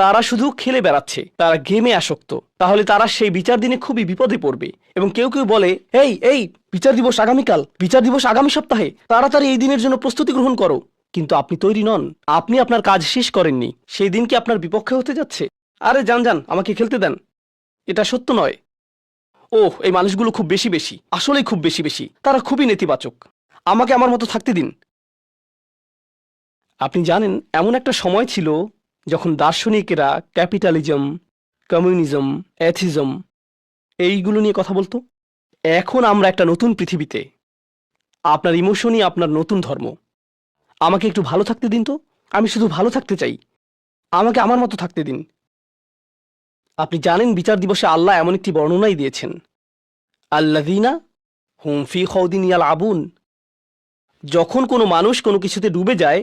তারা শুধু খেলে বেড়াচ্ছে, তারা গেমে আসক্ত। তাহলে তারা সেই বিচার দিনে খুবই বিপদে পড়বে। এবং কেউ কেউ বলে, এই এই, বিচার দিবস আগামীকাল, বিচার দিবস আগামী সপ্তাহে, তাড়াতাড়ি এই দিনের জন্য প্রস্তুতি গ্রহণ করো। কিন্তু আপনি তৈরি নন। আপনি আপনার কাজ শেষ করেননি। সেই দিন কি আপনার বিপক্ষে হতে যাচ্ছে? আরে, যান যান, আমাকে খেলতে দেন। এটা সত্য নয়। ওহ, এই মানুষগুলো খুব বেশি বেশি। আসলেই খুব বেশি বেশি। তারা খুবই নেতিবাচক। আমাকে আমার মতো থাকতে দিন। আপনি জানেন, এমন একটা সময় ছিল যখন দার্শনিকেরা ক্যাপিটালিজম, কমিউনিজম অ্যাথিজম এইগুলো নিয়ে কথা বলতো, এখন আমরা একটা নতুন পৃথিবীতে। আপনার ইমোশনই আপনার নতুন ধর্ম। আমাকে একটু ভালো থাকতে দিন তো। আমি শুধু ভালো থাকতে চাই। আমাকে আমার মতো থাকতে দিন। আপনি জানেন বিচার দিবসে আল্লাহ এমন একটি বর্ণনাই দিয়েছেন। আল্লাদিনা হুম ফি খৌদিন ইয়াল আবুন যখন কোনো মানুষ কোনো কিছুতে ডুবে যায়,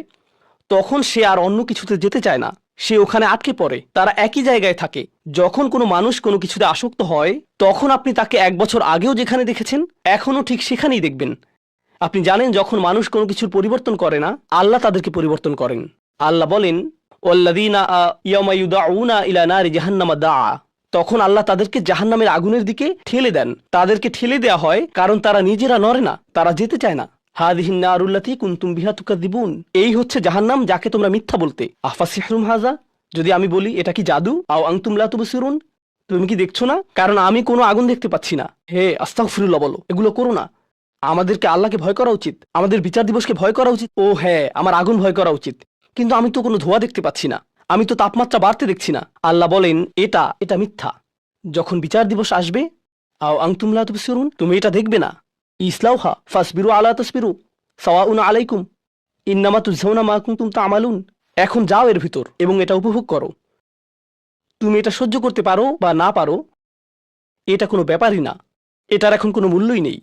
তখন সে আর অন্য কিছুতে যেতে চায় না। সে ওখানে আটকে পড়ে। তারা একই জায়গায় থাকে। যখন কোনো মানুষ কোনো কিছুতে আসক্ত হয়, তখন আপনি তাকে এক বছর আগেও যেখানে দেখেছেন, এখনও ঠিক সেখানেই দেখবেন। আপনি জানেন যখন মানুষ কোনো কিছুর পরিবর্তন করে না, আল্লাহ তাদেরকে পরিবর্তন করেন। আল্লাহ বলেন ইলা জাহান্নামা দা তখন আল্লাহ তাদেরকে জাহান্নামের আগুনের দিকে ঠেলে দেন। তাদেরকে ঠেলে দেয়া হয় কারণ তারা নিজেরা নড়ে না, তারা যেতে চায় না। হাদিহিন নারুল্লাতি কুন্তুম বিহা তুকাদিবুন এই হচ্ছে জাহান্নাম যাকে তোমরা মিথ্যা বলতে। আফা সিহরুম হাজা? যদি আমি বলি, এটা কি জাদু? আও আংতুম লা তুবসিরুন? তুমি কি দেখছ না? কারণ আমি কোনো আগুন দেখতে পাচ্ছি না। হে, আস্তাগফিরুল্লাহ বলো, এগুলো করো না। আমাদেরকে আল্লাহকে ভয় করা উচিত। আমাদের বিচার দিবসকে ভয় করা উচিত। ও হ্যাঁ আমার আগুন ভয় করা উচিত। কিন্তু আমি তো কোনো ধোঁয়া দেখতে পাচ্ছি না। আমি তো তাপমাত্রা বাড়তে দেখছি না। আল্লাহ বলেন, এটা এটা মিথ্যা। যখন বিচার দিবস আসবে, আও আংতুমলা তুবসিরুন, তুমি এটা দেখবে না। ইসলাউহা ফাসবিরু আলা তসবিরু, সাওয়াউন আলাইকুম। ইন্নামা তুঝাউনা মা তা আমালুন এখন যাও এর ভিতর এবং এটা উপভোগ করো। তুমি এটা সহ্য করতে পারো বা না পারো, এটা কোনো ব্যাপারই না। এটার এখন কোনো মূল্যই নেই।